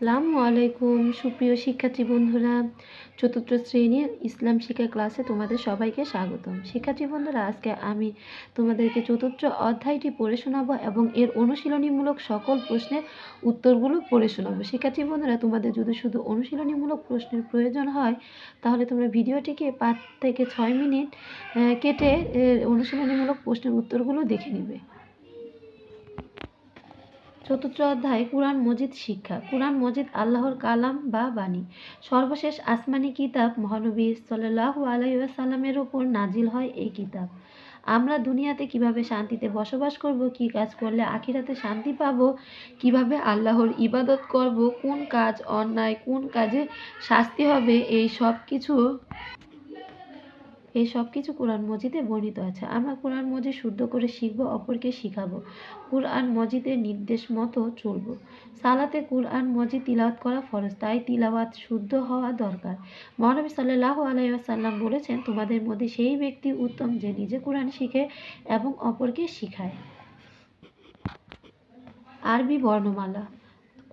আসসালামু আলাইকুম, সুপ্রিয় শিক্ষার্থী বন্ধুরা। চতুর্থ শ্রেণির ইসলাম শিক্ষা ক্লাসে তোমাদের সবাইকে স্বাগতম। শিক্ষার্থী বন্ধুরা, আজকে আমি তোমাদেরকে চতুর্থ অধ্যায়টি পড়ে শোনাবো এবং এর অনুশীলনীমূলক সকল প্রশ্নের উত্তরগুলো পড়ে শোনাবো। শিক্ষার্থী বন্ধুরা, তোমাদের যদি শুধু অনুশীলনীমূলক প্রশ্নের প্রয়োজন হয়, তাহলে তোমরা ভিডিওটিকে পাঁচ থেকে ছয় মিনিট কেটে অনুশীলনীমূলক প্রশ্নের উত্তরগুলো দেখে নিবে। চতুর্থ অধ্যায়, কুরআন মজিদ শিক্ষা। কুরআন মজিদ আল্লাহর কালাম বা বাণী। সর্বশেষ আসমানি কিতাব মহানবী সাল্লাল্লাহু আলাইহি ওয়াসাল্লামের ওপর নাজিল হয় এই কিতাব। আমরা দুনিয়াতে কীভাবে শান্তিতে বসবাস করব, কি কাজ করলে আখিরাতে শান্তি পাব, কীভাবে আল্লাহর ইবাদত করব, কোন কাজ অন্যায়, কোন কাজে শাস্তি হবে, এই সব কিছু এই সব কিছু কোরআন মজিদে বর্ণিত আছে। আমরা কোরআন মজিদ শুদ্ধ করে শিখব, অপরকে শিখাবো। কোরআন মজিদের নির্দেশ মতো চলব। সালাতে কোরআন মজিদ তিলাওয়াত করা ফরজ, তাই তিলাওয়াত শুদ্ধ হওয়া দরকার। মহানবী সাল্লাহ আলাইসাল্লাম বলেছেন, তোমাদের মধ্যে সেই ব্যক্তি উত্তম যে নিজে কোরআন শিখে এবং অপরকে শিখায়। আরবি বর্ণমালা।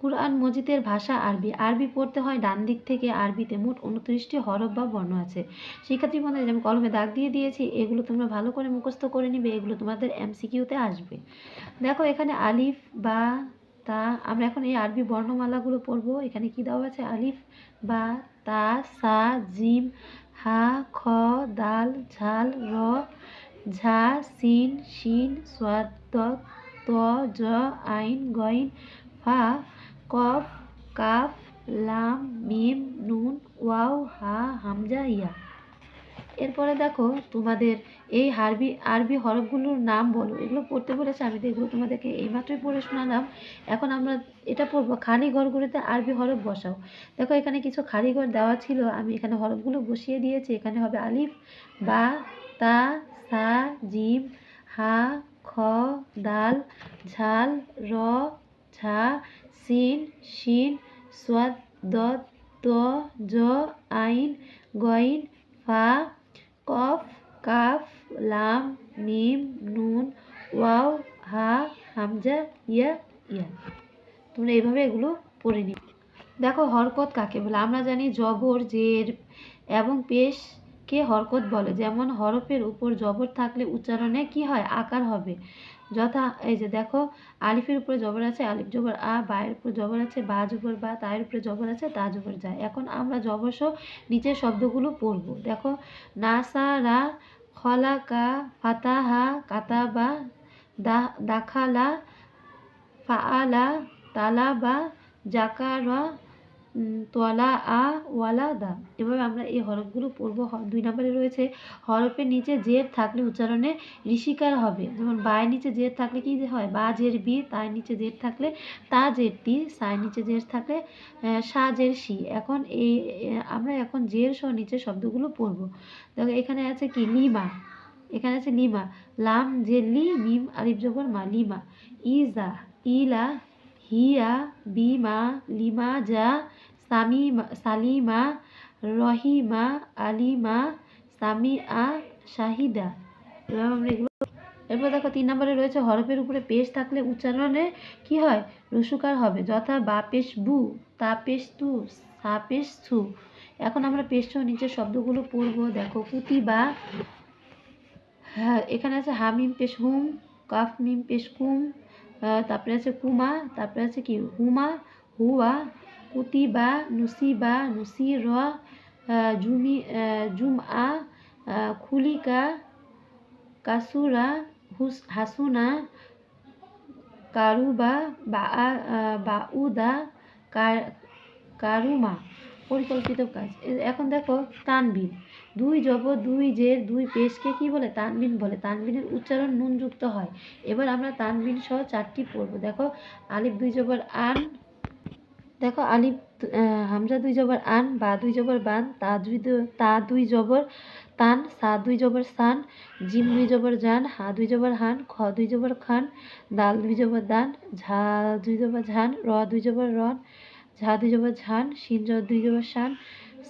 কুরআন, মজিদের ভাষা, আরবি। আরবি পড়তে হয় ডান দিক থেকে আরবিতে। মোট উনত্রিশটি হরফ বা বর্ণ আছে। শিক্ষার্থী বন্ধুরা, যেমন কলমে দাগ দিয়ে দিয়েছি, এগুলো তোমরা ভালো করে মুখস্থ করে নিবে, এগুলো তোমাদের এমসিকিউতে আসবে। দেখো, এখানে আলিফ, বা, তা, আমরা এখন এই আরবি বর্ণমালাগুলো পড়ব। এখানে কি দেওয়া আছে? আলিফ, বা, তা, সা, জিম, হা, খ, দাল, ঝাল, র, ঝা, সিন, শিন সোয়াদ ত ত, জ, আইন, গইন, ফা কফ, কাফ, লাম, মিম, নুন, ওয়াও, হা, হামজা, ইয়া। এরপরে দেখো তোমাদের এই হারবি, আরবি হরফগুলোর নাম বলো। এগুলো পড়তে বলেছে, আমি এগুলো তোমাদেরকে এইমাত্রই পড়ে শোনালাম। এখন আমরা এটা পড়ব, খালি ঘরগুলোতে আরবি হরফ বসাও। দেখো এখানে কিছু খালি ঘর দেওয়া ছিল, আমি এখানে হরফগুলো বসিয়ে দিয়েছি। এখানে হবে আলিফ, বা, তা, সা, জিম, হা, খ, দাল, ঝাল, র, ঝা সিন, শিন সোয়াদ দ ত, জ, আইন, গইন, ফা, কফ, কাফ, লাম, মিম, নুন, ওয়াও, হা, হামজা, ইয়া ইয়া তোমরা এইভাবে এগুলো পড়ে নিবে। দেখো হরকত কাকে বলে? আমরা জানি জবর জের এবং পেশকে হরকত বলে? যেমন হরফের উপর জবর থাকলে উচ্চারণে কি হয়? আকার হবে। যথা, এই যে দেখো, আলিফের উপরে জবর আছে, আলিফ জবর আ, বায়ের উপর জবর আছে, বা জবর বা তায়ের উপরে জবর আছে, তা জবর যায়। এখন আমরা জবরসহ নিচের শব্দগুলো পড়ব। দেখো, নাসারা, খলাকা, ফাতাহা দা, দাখালা, ফাআলা, তালাবা, জাকারা তোয়ালা আ ওয়ালা দা। এভাবে আমরা এই হরফগুলো পড়ব। দুই নম্বরে রয়েছে, হরফের নিচে জের থাকলে উচ্চারণে ঋষিকার হবে। যেমন, বায়ের নিচে জের থাকলে কি হয়? বা জের বি, তার নিচে জের থাকলে তা জের তি, সায়ের নিচে জের থাকলে সা জের সি। এখন এই আমরা এখন জের সহ নিচে শব্দগুলো পড়ব। দেখো, এখানে আছে কি? লিমা। এখানে আছে লিমা। লাম জে লি, মিম, আলিফ জবর মা, লিমা। ইজা ইলা হিয়া, বিমা লিমা যা সামিমা, সালিমা, রহিমা, আলিমা, সামিআ, শাহিদা। এরপর দেখো তিন নম্বরে রয়েছে হরফের উপরে পেশ থাকলে উচ্চারণে কি হয়? রসুকার হবে। যথা বা পেশ বু তা পেশ তু সা পেশ থু এখন আমরা পেশ নিচের শব্দগুলো পড়ব। দেখো পুতি বা হ্যাঁ এখানে আছে হামিম পেশ হুম, কাফ মিম পেশ কুম তারপরে আছে কুমা তারপরে আছে কি? হুমা, হুয়া, কুতিবা, নুসিবা, নুসির জুমি জুমআ খুলিকা, কাসুরা, হুস, হাসুনা, কারুবা বাউদা কার- কারুমা। পরিকল্পিত কাজ এখন দেখো তানবিন দুই জব দুই জের দুই পেশকে কি বলে তানবিন বলে তানবিনের উচ্চারণ নুনযুক্ত হয় এবার আমরা তানবিন সহ চারটি পড়ব দেখো আলিফ দুই জবর আন দেখো আলিফ হামজা দুই জবর আন বা দুই জবর বান তা দুই তা দুই জবর তান সা দুই জবর সান জিম দুই জবর জান হা দুই জবর হান খ দুই জবর খান দাল দুই জবর দান ঝা দুই জবর ঝান র দুই জবর রন ঝা দুই জবর ঝান জ দুই জবর শান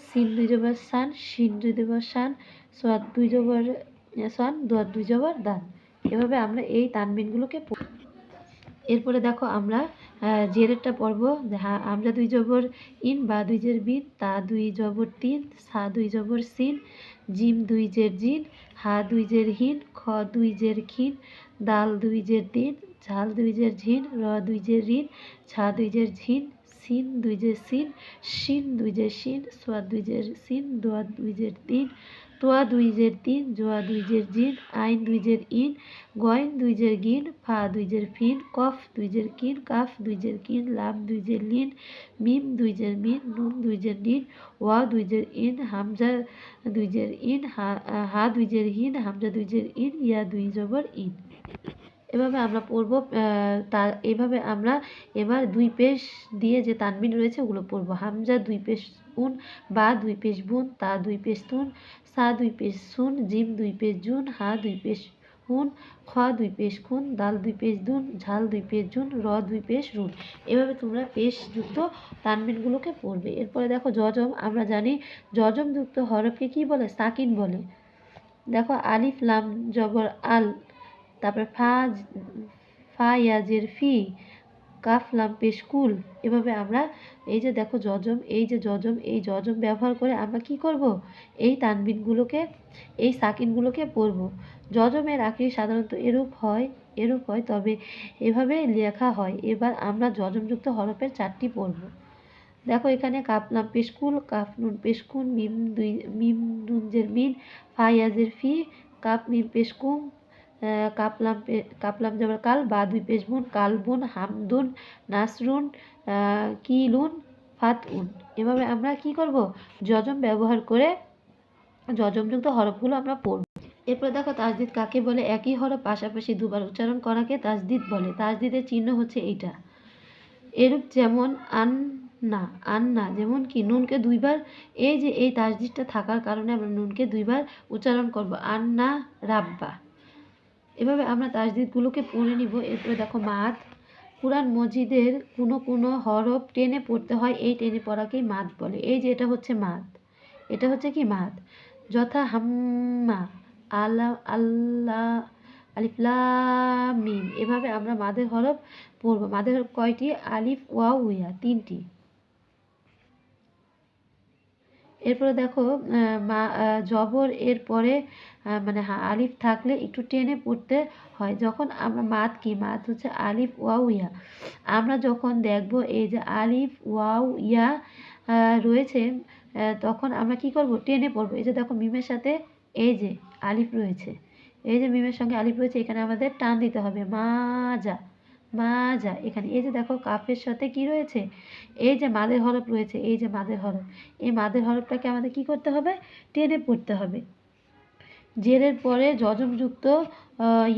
সিন দুই জবর সান শিন দুই জবর শান সোয়াদ দুই জবর সান দোয়াদ দুই জবর দান এভাবে আমরা এই তানবিনগুলোকে। এরপরে দেখো আমরা জেরেরটা পড়ব আমরা দুই জবর ইন, বা দুই জের বিন, তা দুই জবর তিন, সা দুই জবর সিন, জিম দুই জের জিন, হা দুই জের হিন, খ দুই জের খিন দাল দুই জের দিন, ঝাল দুই জের ঝিন, র দুই জের ঋণ ছা দুই জের ঝিন সিন দুই জের সিন শিন দুই জের শিন সোয়া দুই জের সিন দোয়া দুই জের তিন তোয়া দুই জের তিন জোয়া দুই জের জিন আইন দুই জের ইন গয়েন দুই জের গিন ফা দুই জের ফিন কফ দুই জের কিন কাফ দুই জের কিন লাম দুই জের লিন মিম দুই জের মিন নুন দুই জের নিন ওয়া দুই জের ইন হামজা দুই জের ইন হা দুই জের হিন হামজা দুই জের ইন ইয়া দুই জবর ইন এভাবে আমরা পড়ব তা এভাবে আমরা এবার দুই পেশ দিয়ে যে তানবিন রয়েছে ওগুলো পড়ব হামজা দুই পেশ উন বা দুই পেশ বুন তা দুই পেশ তুন সা দুই পেশ সুন জিম দুই পেশ জুন হা দুই পেশ হুন খ দুই পেশ খুন দাল দুই পেশ দুন ঝাল দুই পেশ জুন র দুই পেশ রুন এভাবে তোমরা পেশযুক্ত তানবিনগুলোকে পড়বে এরপরে দেখো জজম আমরা জানি জজমযুক্ত হরফকে কি বলে সাকিন বলে দেখো আলিফ লাম জবর আল তারপরে ফা ফা ইয়াজের ফি কাফ লাম পেশ কুল এভাবে আমরা এই যে দেখো জজম এই যে জজম এই জজম ব্যবহার করে আমরা কি করব? এই তানবিনগুলোকে, এই সাকিনগুলোকে পড়ব। জজমের আখরি সাধারণত এরূপ হয় এরূপ হয়, তবে এভাবে লেখা হয়। এবার আমরা জজমযুক্ত হরফের চারটি পড়ব। দেখো এখানে কাপলাম পেশকুল কাফ নুন পেশকুন, মিম দুই, মিম নুনজের মিন, ফায়াজের ফি কাপ মিম, পেশকুম কাপলাম কাপলাম যাবার কাল বা দুই পেশবুন, কালবুন, হামদুন, নাসরুন কিলুন, ফাতউন। এভাবে আমরা কি করব? যজম ব্যবহার করে যজমযুক্ত হরফগুলো আমরা পড়ব। এরপর দেখো তাজদিদ কাকে বলে? একই হরফ পাশাপাশি দুবার উচ্চারণ করাকে তাজদিদ বলে। তাজদিদের চিহ্ন হচ্ছে এইটা। এরূপ যেমন আন্না আন্না যেমন কি? নুনকে দুইবার, এই যে এই তাজদিদটা থাকার কারণে আমরা নুনকে দুইবার উচ্চারণ করব। আন্না রাব্বা। এভাবে আমরা তাজদিদগুলোকে পড়ে নিব। এরপরে দেখো মাদ। কুরআন মজিদের কোনো কোনো হরফ টেনে পড়তে হয়, এই টেনে পড়াকেই মাদ বলে। এই যে এটা হচ্ছে মাদ। এটা হচ্ছে কি মাদ? যথা হাম্মা আল্লাহ আল্লাহ আলিফ, লাম এভাবে আমরা মাদের হরফ পড়ব। মাদের হরফ কয়টি? আলিফ, ওয়াও, উইয়া, তিনটি। এরপরে দেখো মা জবর এর পরে মানে আলিফ থাকলে একটু টেনে পড়তে হয়। যখন আমরা মাত কি? মাত হচ্ছে আলিফ ওয়াও ইয়া। আমরা যখন দেখব এই যে আলিফ ওয়াও ইয়া রয়েছে তখন আমরা কি করব? টেনে পড়ব। এই যে দেখো, মিমের সাথে এই যে আলিফ রয়েছে। এই যে মিমের সঙ্গে আলিফ রয়েছে, এখানে আমাদের টান দিতে হবে। মাজা মাজা। এখানে এই যে দেখো, কাফের সাথে কি রয়েছে? এই যে মাদের হরফ রয়েছে, এই যে মাদের হরফ। এই মাদের হরফটাকে আমাদের কি করতে হবে? টেনে পড়তে হবে। জেরের পরে যজমযুক্ত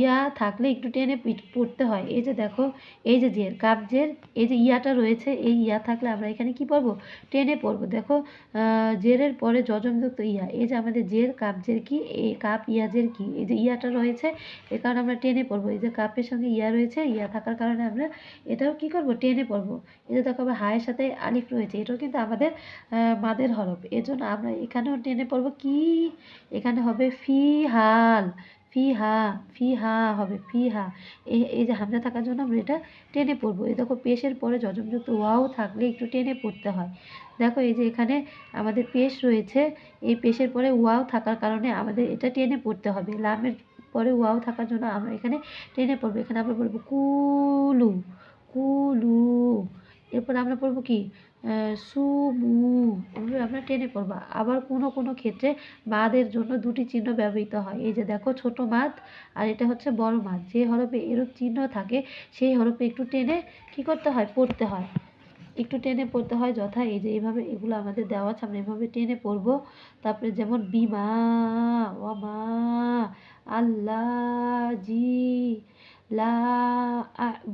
ইয়া থাকলে একটু টেনে পড়তে হয়। এই যে দেখো, এই যে জের, কাপ জের, এই যে ইয়াটা রয়েছে, এই ইয়া থাকলে আমরা এখানে কি পড়ব? টেনে পড়ব। দেখো জেরের পরে যজমযুক্ত ইয়া। এই যে আমাদের জের, কাপ জের কি? এই কাপ ইয়া জের কি? এই যে ইয়াটা রয়েছে, এ কারণে আমরা টেনে পড়ব। এই যে কাপের সঙ্গে ইয়া রয়েছে, ইয়া থাকার কারণে আমরা এটাও কি করব? টেনে পড়ব। এই যে দেখো আবার হায়ের সাথে আলিফ রয়েছে, এটাও কিন্তু আমাদের মাদের হরফ। এজন্য আমরা এখানেও টেনে পড়ব কি? এখানে হবে ফি হাল ফি হা ফি হা হবে ফি হা এই যে হামজা থাকার জন্য আমরা এটা টেনে পড়ব। এই দেখো, পেশের পরে যজমযুক্ত ওয়াও থাকলে একটু টেনে পড়তে হয়। দেখো, এই যে এখানে আমাদের পেশ রয়েছে, এই পেশের পরে ওয়াও থাকার কারণে আমাদের এটা টেনে পড়তে হবে। লামের পরে ওয়াও থাকার জন্য আমরা এখানে টেনে পড়ব। এখানে আমরা বলব কুলু কুলু। এরপর আমরা পড়ব কি? সুমু এভাবে আমরা টেনে পড়ব। আবার কোনো কোনো ক্ষেত্রে মাদের জন্য দুটি চিহ্ন ব্যবহৃত হয়। এই যে দেখো, ছোট মাদ আর এটা হচ্ছে বড় মাদ। যে হরফে এরূপ চিহ্ন থাকে, সেই হরফে একটু টেনে কি করতে হয়? পড়তে হয়। একটু টেনে পড়তে হয় যথা এই যে এইভাবে এগুলো আমাদের দেওয়া আছে, আমরা এভাবে টেনে পড়ব। তারপরে যেমন বিমা, ওয়ামা, আল্লাহ, জি লা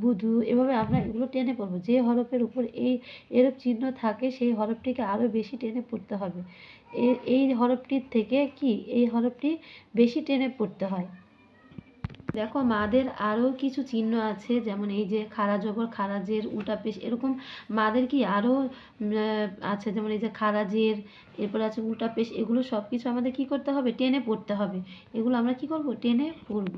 বুধু এভাবে আমরা এগুলো টেনে পড়ব। যে হরফের উপর এই এরূপ চিহ্ন থাকে, সেই হরফটিকে আরও বেশি টেনে পড়তে হবে। এই হরফটির থেকে কি? এই হরফটি বেশি টেনে পড়তে হয়। দেখো, মাদের আরও কিছু চিহ্ন আছে, যেমন এই যে খারা জবর খারাজের উল্টা পেশ, এরকম মাদের কি আরও আছে? যেমন এই যে খারাজের এরপর আছে উল্টা পেশ, এগুলো সব কিছু আমাদের কি করতে হবে? টেনে পড়তে হবে। এগুলো আমরা কি করব? টেনে পড়ব।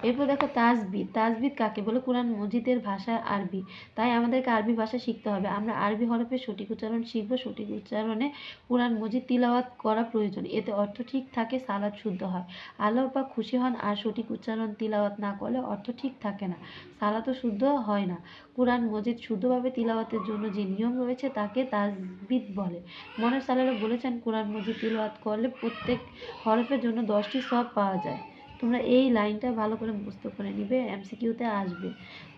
এরপর দেখো তাজবিদ তাজবিদ কাকে বলে? কোরআন মজিদের ভাষা আরবি। তাই আমাদেরকে আরবি ভাষা শিখতে হবে। আমরা আরবি হরফের সঠিক উচ্চারণ শিখব, সঠিক উচ্চারণে কোরআন মজিদ তিলাওয়াত করা প্রয়োজন। এতে অর্থ ঠিক থাকে, সালাদ শুদ্ধ হয়। আল্লাহ পাক খুশি হন আর সঠিক উচ্চারণ তিলাওয়াত না করলে অর্থ ঠিক থাকে না। সালাতও শুদ্ধ হয় না। কোরআন মজিদ শুদ্ধভাবে তিলাওয়াতের জন্য যে নিয়ম রয়েছে তাকে তাজবিদ বলে। মনে সালারা বলেছেন, কোরআন মজিদ তিলাওয়াত করলে প্রত্যেক হরফের জন্য দশটি সব পাওয়া যায়। তোমরা এই লাইনটা ভালো করে মুখস্থ করে নিবে এমসিকিউতে আসবে।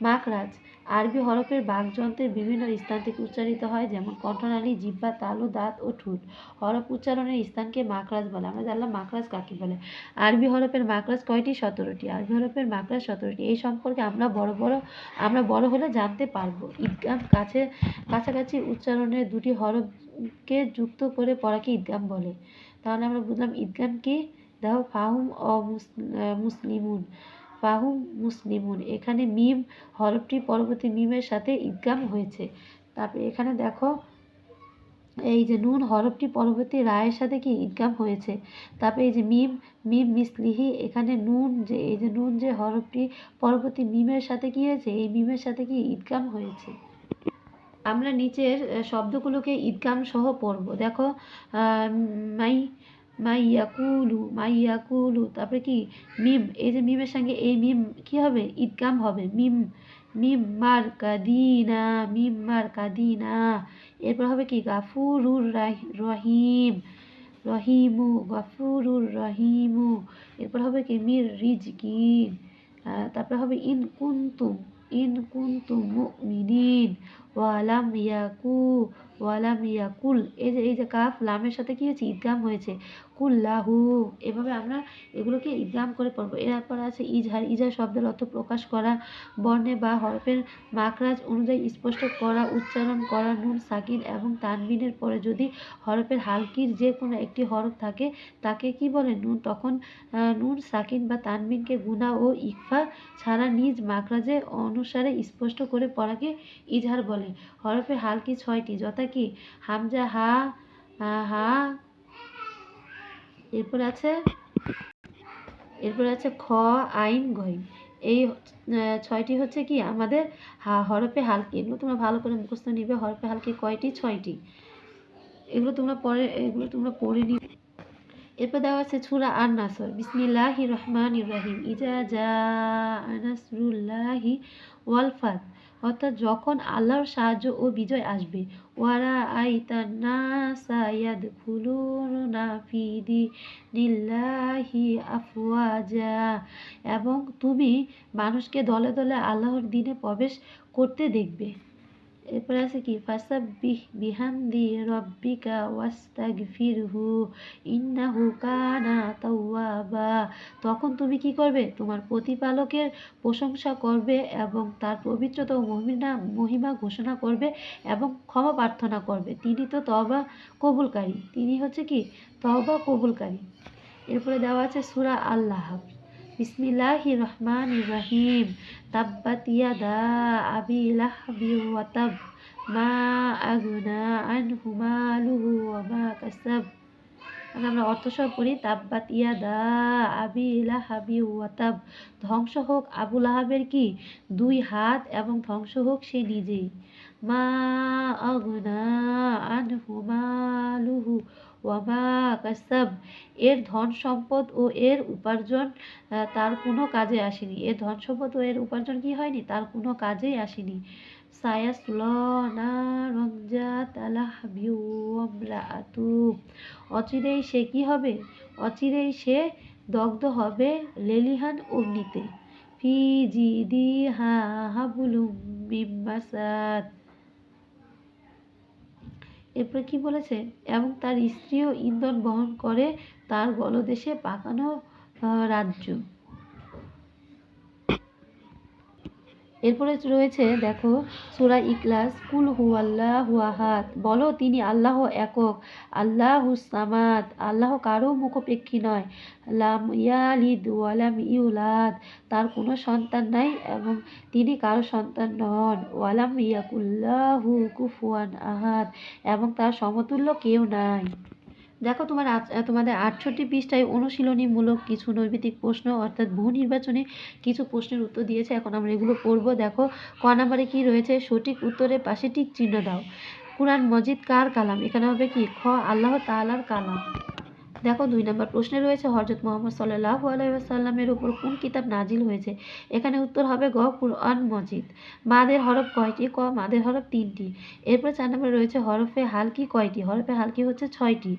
মাখরাজ আরবি হরফের বাকযন্ত্রের বিভিন্ন স্থান থেকে উচ্চারিত হয়, যেমন কণ্ঠনালী জিহ্বা তালু, দাঁত ও ঠোঁট। হরফ উচ্চারণের স্থানকে মাখরাজ বলে, আমরা জানলাম মাখরাজ কাকে বলে। আরবি হরফের মাখরাজ কয়টি? সতেরোটি। আরবি হরফের মাখরাজ সতেরোটি। এই সম্পর্কে আমরা বড় বড়, আমরা বড় হলে জানতে পারব। ঈদগাম কাছে, কাছাকাছি উচ্চারণের দুটি হরফকে যুক্ত করে পড়াকে ঈদগাম বলে। তাহলে আমরা বুঝলাম ঈদগাম কি? দেখো ফাহুম অ মুসলিমুন। ফাহুম মুসলিমুন। এখানে মিম, হরফটি পরবর্তী মিমের সাথে ঈদগাম হয়েছে। তারপরে এখানে দেখো, এই যে নুন, হরফটি পরবর্তী রায়ের সাথে কি ঈদগাম হয়েছে? তারপরে এই যে মিম মিম মিসলিহি, এখানে নুন যে, এই যে নুন যে হরফটি পরবর্তী মিমের সাথে কি হয়েছে? এই মিমের সাথে কি ঈদগাম হয়েছে? আমরা নিচের শব্দগুলোকে ঈদগাম সহ পড়ব। দেখো মাই মাইয়াকুলু মাইয়াকুলু তারপরে কি? মিম, এই যে মিমের সঙ্গে এই মিম কি হবে? ঈদগাম হবে। মিম মিম মার কাদিনা, মিম মার কাদিনা। এরপর হবে কি? গাফুরুর রহিম, রহিমু, গাফুরুর রহিমু। এরপর হবে কি? মির রিজকিন। তারপরে হবে ইন কুন্তুম ইন কুন্তুম মুমিনিন। ওয়ালাম ইয়াকু, ওয়ালাম ইয়াকুল। এই যে এই যে কাফ, লামের সাথে কি হয়েছে? ঈদগাম হয়েছে। কুল্লাহু। এভাবে আমরা এগুলোকে ঈদগাম করে পড়ব। এরপর আছে ইজহার। ইজহার শব্দের অর্থ প্রকাশ করা, বর্ণে বা হরফের মাখরাজ অনুযায়ী স্পষ্ট করা, উচ্চারণ করা, নুন, সাকিন এবং তানবিনের পরে যদি হরফের হালকির যে কোনো একটি হরফ থাকে, তাকে কি বলে? নুন। তখন নুন, সাকিন বা তানবিনকে গুনা ও ইকফা ছাড়া নিজ মাখরাজে অনুসারে স্পষ্ট করে পড়াকে ইজহার বলে। হরফের হালকি ছয়টি, যথা কি? হামজা, হা হা এরপর আছে এরপর আছে খ, আইন গইন এই ছয়টি হচ্ছে কি আমাদের হরফে হালকি। এগুলো তোমরা ভালো করে মুখস্থ নিবে, হরফে হালকি কয়টি? ছয়টি। এগুলো তোমরা পরে, এগুলো তোমরা পড়ে নিবে। এরপর দেওয়া আছে ছুরা আর নাসর বিসমিল্লাহি রহমান ইব্রাহিম ইজা জা নাসরুল্লাহি ওয়ালফাত। অর্থাৎ যখন আল্লাহর সাহায্য ও বিজয় আসবে, ওয়ারা আইতা নাসা ইয়াদখুলুনা ফিদি নিল্লাহি আফওয়াজা। এবং তুমি মানুষকে দলে দলে আল্লাহর দিনে প্রবেশ করতে দেখবে। এরপরে আছে কি? ফাসাব্বিহ বিহামদি রব্বিকা ওয়াস্তাগফিরহু ইন্নাহু কানা তাওয়াবা। তখন তুমি কি করবে? তোমার প্রতিপালকের প্রশংসা করবে এবং তার পবিত্রতা ও মহিমা মহিমা ঘোষণা করবে এবং ক্ষমা প্রার্থনা করবে। তিনি তো তবা কবুলকারী। তিনি হচ্ছে কি? তবা কবুলকারী। এরপরে দেওয়া আছে সুরা আল্লাহ বিসমিল্লাহি রহমান রহিম তাব্বাত ইয়াদা আবি লাহবি ওয়া তাব মা আগুনা আনহু মালুহু ওয়া মা কাসাব আমরা অর্থ সহ পড়ি তাব্বাত ইয়াদা আবি লাহাবি ওয়া তাব ধ্বংস হোক আবু লাহাবের কি? দুই হাত এবং ধ্বংস হোক সে নিজেই। মা আগুনা আনহু মালুহু ওয়ামা কাসাব, এর ধন সম্পদ ও এর উপার্জন তার কোনো কাজে আসেনি। এর ধন সম্পদ ও এর উপার্জন কি হয়নি? তার কোনো কাজেই আসেনি। অচিরেই সে কি হবে? অচিরেই সে দগ্ধ হবে লেলিহান অগ্নিতে। ফি জি দি হা হাবুলুম মিম্মাসাদ এরপরে কি বলেছে? এবং তার স্ত্রীও ইন্ধন বহন করে তার গলদেশে পাকানো রাজ্য। এরপরে রয়েছে, দেখো, সুরা ইকলাস কুল হু আল্লাহ হুয়াহাত বলো, তিনি আল্লাহ একক, আল্লাহ সামাদ, আল্লাহ কারও মুখপেক্ষী নয়। লাম ইয়ালিদ ওয়ালাম ইউলাদ, তার কোনো সন্তান নাই এবং তিনি কারও সন্তান নন। ওয়ালাম ইয়াকুল্লাহু কুফুয়ান আহাদ, এবং তার সমতুল্য কেউ নাই। দেখো তোমার তোমাদের আটষট্টি পৃষ্ঠায় অনুশীলনীমূলক কিছু নৈবেদিক প্রশ্ন অর্থাৎ বহু নির্বাচনে কিছু প্রশ্নের উত্তর দিয়েছে। এখন আমরা এগুলো পড়ব। দেখো, ক নাম্বারে কী রয়েছে? সঠিক উত্তরের পাশে টিক চিহ্ন দাও। কুরআন মজিদ কার কালাম? এখানে হবে কি? খ, আল্লাহ তাআলার কালাম। দেখো দুই নম্বর প্রশ্নে রয়েছে হজরত মোহাম্মদ সাল্লাহ আলাইসাল্লামের উপর কোন কিতাব নাজিল হয়েছে? এখানে উত্তর হবে গ কুরআন মজিদ। মাদের হরফ কয়টি? ক, মাদের হরফ তিনটি। এরপর চার নম্বরে রয়েছে, হরফে হালকি কয়টি? হরফে হালকি হচ্ছে ছয়টি।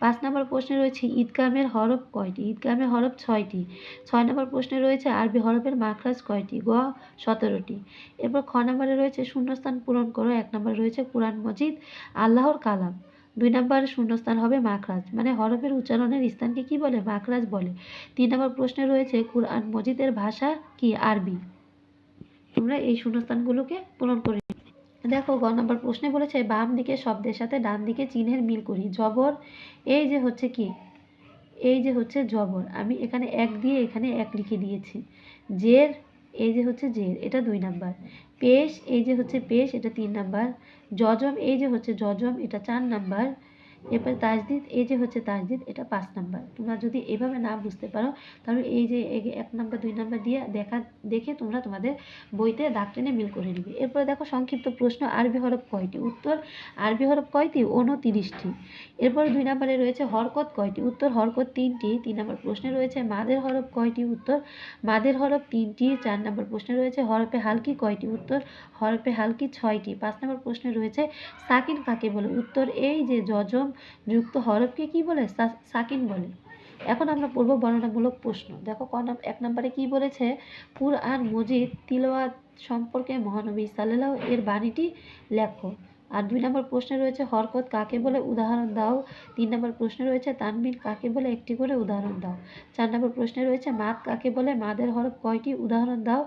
পাঁচ নম্বর প্রশ্নে রয়েছে, ঈদগামের হরফ কয়টি? ঈদগামের হরফ ছয়টি। ছয় নম্বর প্রশ্নে রয়েছে, আরবি হরফের মাখরাজ কয়টি? গ, সতেরোটি। এরপর খ নম্বরে রয়েছে, শূন্যস্থান পূরণ করো। এক নম্বরে রয়েছে, কুরআন মজিদ, আল্লাহর কালাম। দুই নম্বর শূন্যস্থান হবে মাখরাজ। মানে হরফের উচ্চারণের স্থানকে কি বলে? মাখরাজ বলে। তিন নম্বর প্রশ্নে রয়েছে, কুরআন মজিদের ভাষা কি, আরবি? তোমরা এই শূন্যস্থানগুলোকে পূরণ করে দেখো, গ নম্বর প্রশ্নে বলেছে, বাম দিকে শব্দের সাথে ডান দিকে চিহ্নের মিল করি। জবর, এই যে হচ্ছে কি? এই যে হচ্ছে জবর। আমি এখানে এক দিয়ে এখানে এক লিখে দিয়েছি। জের, এই যে হচ্ছে জের। এটা দুই নাম্বার। পেশ, এই যে হচ্ছে পেশ, এটা তিন নাম্বার। যজম, এই যে হচ্ছে যজম, এটা চার নাম্বার। এরপর তাজদিদ, এই যে হচ্ছে তাজদিদ, এটা পাঁচ নাম্বার। তোমরা যদি এভাবে না বুঝতে পারো, তাহলে এই যে এক নাম্বার, দুই নাম্বার দিয়ে দেখা, দেখে তোমরা তোমাদের বইতে দাগ টেনে মিল করে নিবে। এরপরে দেখো সংক্ষিপ্ত প্রশ্ন, আরবি হরফ কয়টি? উত্তর, আরবি হরফ কয়টি? উনতিরিশটি এরপর দুই নাম্বারে রয়েছে হরকত কয়টি? উত্তর, হরকত তিনটি। তিন নম্বর প্রশ্নে রয়েছে মাদের হরফ কয়টি? উত্তর, মাদের হরফ তিনটি। চার নম্বর প্রশ্নে রয়েছে হরফে হালকি কয়টি? উত্তর, হরফে হালকি ছয়টি। পাঁচ নম্বর প্রশ্নে রয়েছে সাকিন কাকে বলে? উত্তর, এই যে যজম যুক্ত হরফকে কি বলে? সাকিন বলে। এখন আমরা পড়ব বর্ণনামূলক প্রশ্ন। দেখো, ক এক নম্বরে কি বলেছে? কুরআন, মজিদ, তিলওয়াত সম্পর্কে মহানবী সাল্লাল্লাহু এর বাণীটি লেখো। আর দুই নম্বর প্রশ্নে রয়েছে, হরকত কাকে বলে? উদাহরণ দাও। তিন নম্বর প্রশ্নে রয়েছে, তানবিন কাকে বলে? একটি করে উদাহরণ দাও। চার নম্বর প্রশ্নে রয়েছে, মাদ কাকে বলে? মাদের হরফ কয়টি? উদাহরণ দাও।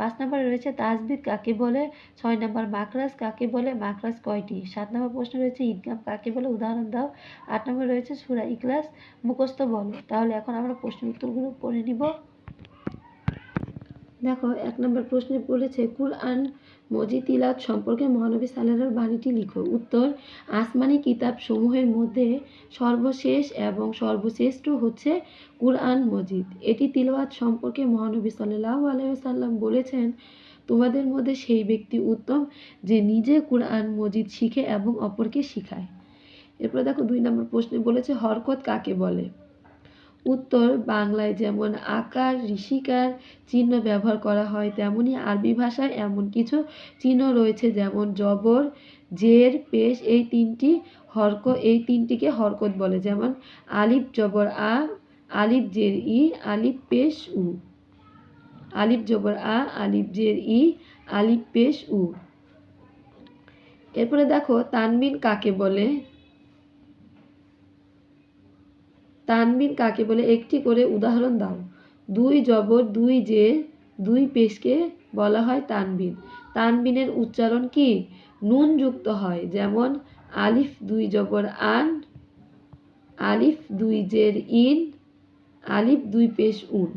পাঁচ নম্বরে রয়েছে তাজবিদ কাকে বলে, ছয় নম্বর মাকরাজ কাকে বলে মাকরাজ কয়টি? সাত নম্বর প্রশ্ন রয়েছে ইদগাম কাকে বলে, উদাহরণ দাও। আট নম্বরে রয়েছে সুরা ইকলাস মুখস্থ বলো। তাহলে এখন আমরা প্রশ্নের উত্তরগুলো পড়ে নিব। দেখো, এক নম্বর প্রশ্নে বলেছে, কুরআন মজিদ তিলাত সম্পর্কে মহানবী সাল্লাল্লাহর বাণীটি লিখো। উত্তর, আসমানি কিতাব সমূহের মধ্যে সর্বশেষ এবং সর্বশ্রেষ্ঠ হচ্ছে কুরআন মজিদ। এটি তিলাওয়াত সম্পর্কে মহানবী সাল্লাল্লাহু আলাইহি সাল্লাম বলেছেন, তোমাদের মধ্যে সেই ব্যক্তি উত্তম যে নিজে কুরআন মজিদ শিখে এবং অপরকে শিখায়। এরপর দেখো দুই নম্বর প্রশ্নে বলেছে, হরকত কাকে বলে? উত্তর বাংলায় যেমন আকার, ঋষিকার চিহ্ন ব্যবহার করা হয়, তেমনি আরবি ভাষায় এমন কিছু চিহ্ন রয়েছে যেমন জবর, জের, পেশ, এই তিনটি হরক, এই তিনটিকে হরকত বলে। যেমন আলিফ জবর আ, আলিফ জের ই, আলিফ পেশ উ। আলিফ জবর আ, আলিফ জের ই, আলিফ পেশ উ। এরপরে দেখো তানবিন কাকে বলে? তানবিন কাকে বলে? একটি করে উদাহরণ দাও। দুই জবর, দুই যে, দুই পেশকে বলা হয় তানবিন। তানবিনের উচ্চারণ কি? নুন যুক্ত হয়, যেমন আলিফ দুই জবর আন, আলিফ দুই জের ইন, আলিফ দুই পেশ উন।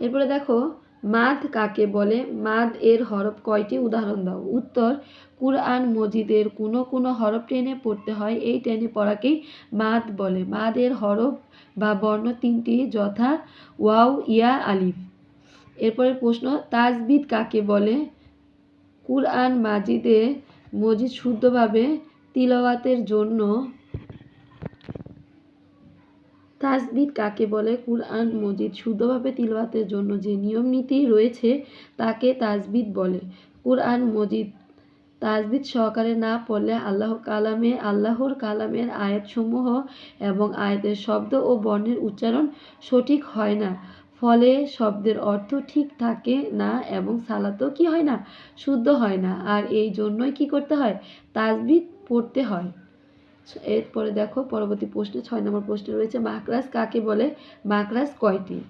এরপরে দেখো মাদ কাকে বলে? মাদ এর হরফ কয়টি? উদাহরণ দাও। উত্তর, কুরআন মজিদের কোনো কোনো হরফ টেনে পড়তে হয়। এই টেনে পড়াকেই মাদ বলে। মাদের হরফ বা বর্ণ তিনটি, যথা, ওয়াও, ইয়া, আলিফ। এরপরে প্রশ্ন, তাজবিদ কাকে বলে? কুরআন মাজিদে মজিদ শুদ্ধভাবে তিলাওয়াতের জন্য তাজবিদ কাকে বলে? কুরআন, মজিদ শুদ্ধভাবে তিলাওয়াতের জন্য যে নিয়ম নীতি রয়েছে তাকে তাজবিদ বলে। কুরআন, মজিদ তাজবিদ সহকারে না পড়লে আল্লাহ কালামে, আল্লাহর কালামের আয়াতসমূহ এবং আয়াতের শব্দ ও বর্ণের উচ্চারণ সঠিক হয় না। ফলে শব্দের অর্থ ঠিক থাকে না এবং সালাতও কি হয় না? শুদ্ধ হয় না। আর এই জন্যই কি করতে হয়? তাজবিদ পড়তে হয়। এরপরে দেখো, পরবর্তী প্রশ্নে ছয় নম্বর প্রশ্নে রয়েছে মাকরাজ কাকে বলে? মাকরাজ কয়টি?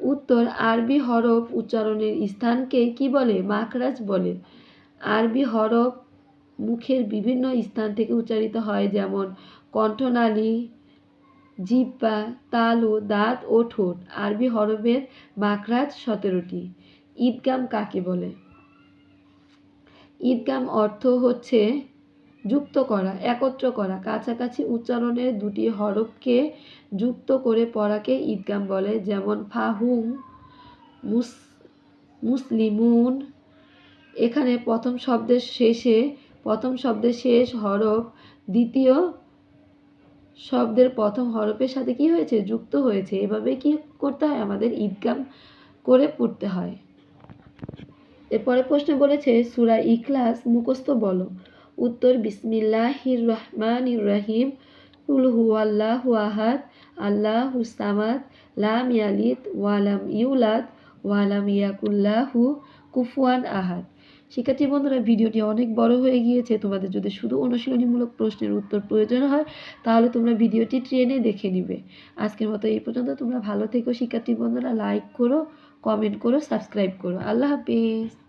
উত্তর, আরবি হরফ উচ্চারণের স্থানকে কি বলে? মাকরাজ বলে। আরবি হরফ মুখের বিভিন্ন স্থান থেকে উচ্চারিত হয়, যেমন কণ্ঠনালী জিহ্বা তালু, দাঁত ও ঠোঁট। আরবি হরফের মাকরাজ সতেরোটি। ঈদগাম কাকে বলে? ঈদগাম অর্থ হচ্ছে যুক্ত করা, একত্র করা। কাছাকাছি উচ্চারণের দুটি হরফকে যুক্ত করে পড়াকে ঈদগাম বলে, যেমন ফাহুম, মুস, মুসলিমুন। এখানে প্রথম শব্দের শেষে, প্রথম শব্দের শেষ হরফ দ্বিতীয় শব্দের প্রথম হরফের সাথে কি হয়েছে? যুক্ত হয়েছে। এভাবে কি করতে হয়? আমাদের ঈদগাম করে পড়তে হয়। এরপরে প্রশ্ন বলেছে, সুরা ইখলাস মুখস্থ বলো। উত্তর বিসমিল্লাহির রহমানির রহিম। কুল হুয়াল্লাহু আহাদ, আল্লাহ হুসামাদ লাম ইয়ালিদ ওয়ালাম ইউলাদ ওয়ালাম ইয়াকুল্লাহু কুফুয়ান আহাদ। শিক্ষার্থী বন্ধুরা, ভিডিওটি অনেক বড় হয়ে গিয়েছে। তোমাদের যদি শুধু অনুশীলনীমূলক প্রশ্নের উত্তর প্রয়োজন হয়, তাহলে তোমরা ভিডিওটি ট্রেনে দেখে নিবে। আজকের মতো এই পর্যন্ত। তোমরা ভালো থেকো। শিক্ষার্থী বন্ধুরা লাইক করো কমেন্ট করো সাবস্ক্রাইব করো। আল্লাহ হাফিজ।